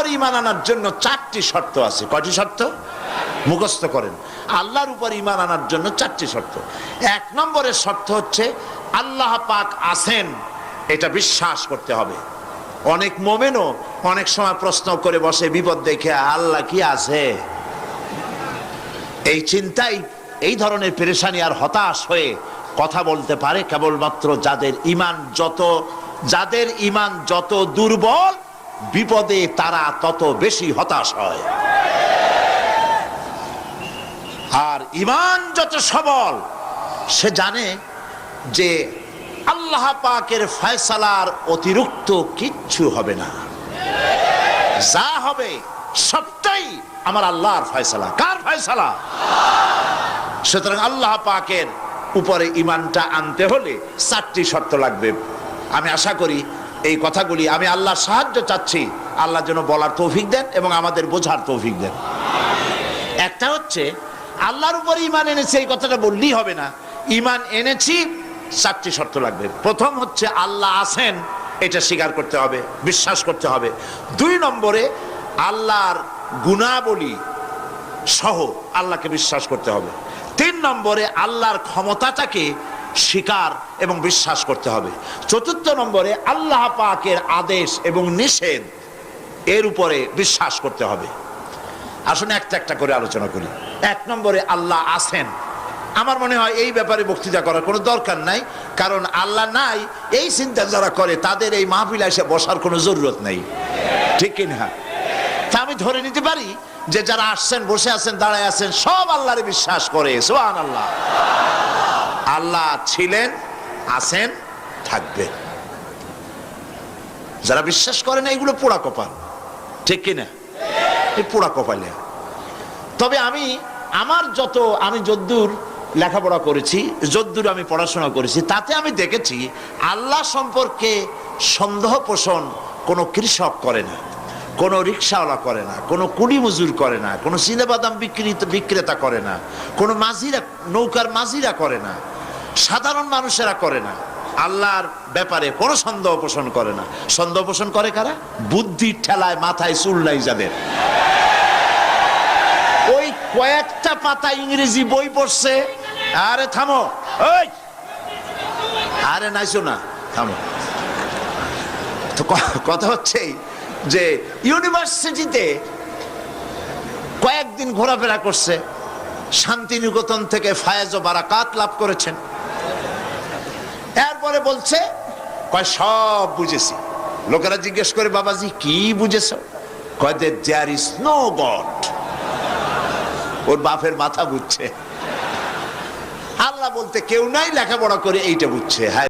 উপর ইমান আনার জন্য চারটি শর্ত আছে। কয়টি শর্ত? মুখস্থ করেন। আল্লাহর উপর ইমান আনার জন্য চারটি শর্ত। এক নম্বরের শর্ত হচ্ছে, আল্লাহ পাক আছেন, এটা বিশ্বাস করতে হবে। অনেক মোমেনও অনেক সময় প্রশ্ন করে বসে, বিপদ দেখে আল্লাহ কি আছে? এই চিন্তাই, এই ধরনের পেরেশানি আর হতাশ হয়ে কথা বলতে পারে কেবলমাত্র যাদের ইমান যত, যাদের ইমান যত দুর্বল বিপদে তারা তত বেশি হতাশ হয়। আর ইমান যত সবল, সে জানে যে আল্লাহ পাকের ফয়সালার অতিরিক্ত কিচ্ছু হবে না। যা হবে সবটাই আমার আল্লাহর ফয়সালা। কার ফয়সালা? সুতরাং আল্লাহ পাকের উপরে ইমানটা আনতে হলে চারটি শর্ত লাগবে। আমি আশা করি এই কথাগুলি আমি আল্লাহর সাহায্য চাচ্ছি। আল্লাহ যেন বলার তৌফিক দেন এবং আমাদের বোঝার তৌফিক দেন। একটা হচ্ছে, আল্লাহর উপরে ইমান এনেছি, এই কথাটা বললেই হবে না। ইমান এনেছি চারটি শর্ত লাগবে। প্রথম হচ্ছে, আল্লাহ আছেন, এটা স্বীকার করতে হবে, বিশ্বাস করতে হবে। দুই নম্বরে, আল্লাহর গুণাবলী সহ আল্লাহকে বিশ্বাস করতে হবে। তিন নম্বরে, আল্লাহর ক্ষমতাটাকে স্বীকার এবং বিশ্বাস করতে হবে। চতুর্থ নম্বরে আল্লাহ পাকের আদেশ এবং নিষেধ, এর উপরে বিশ্বাস করতে হবে। আসুন একটা একটা করে আলোচনা করি। এক নম্বরে আল্লাহ আছেন। আমার মনে হয় এই ব্যাপারে বক্তৃতা করার কোনো দরকার নাই, কারণ আল্লাহ নাই, এই চিন্তা যারা করে, তাদের এই মাহফিলে এসে বসার কোনো জরুরত নেই। ঠিক কিনা? তা আমি ধরে নিতে পারি যে যারা আসছেন, বসে আছেন, দাঁড়ায় আছেন, সব আল্লাহরে বিশ্বাস করে সোহান আল্লাহ আল্লাহ ছিলেন, আছেন, থাকবে। যারা বিশ্বাস করে না, এগুলো পোড়া কপাল। ঠিক কিনা? এই পোড়া কপালে। তবে আমি, আমার যত, আমি যদ্দূর লেখাপড়া করেছি, যদ্দূর আমি পড়াশোনা করেছি, তাতে আমি দেখেছি, আল্লাহ সম্পর্কে সন্দেহ পোষণ কোনো কৃষক করে না, কোনো রিক্সাওয়ালা করে না, কোনো কুড়ি মজুর করে না, কোনো সিলেবাদাম বিক্রিত, বিক্রেতা করে না, কোনো মাঝিরা, নৌকার মাঝিরা করে না সাধারণ মানুষেরা করে না। আল্লাহর ব্যাপারে কোনো সন্দেহ পোষণ করে না। সন্দেহ পোষণ করে কারা? বুদ্ধির ঠেলায় মাথায় চুল নাই যাদের। ওই কয়েকটা পাতা ইংরেজি বই পড়ছে। আরে থামো। ওই আরে নাইছো না। থামো। তো কথা হচ্ছে যে ইউনিভার্সিটিতে কয়েকদিন ঘোরাফেরা করছে। শান্তিনিকেতন থেকে ফায়েজ ও বারাকাত লাভ করেছেন। এরপরে বলছে, কয়, সব বুঝেছি। লোকেরা জিজ্ঞেস করে, বাবাজি, কি বুঝেছ? কয় দেয়ার ইজ নো গড ওর বাপের মাথা বুঝছে আল্লাহ বলতে কেউ নাই, লেখাপড়া করে এইটা বুঝছে। হ্যাঁ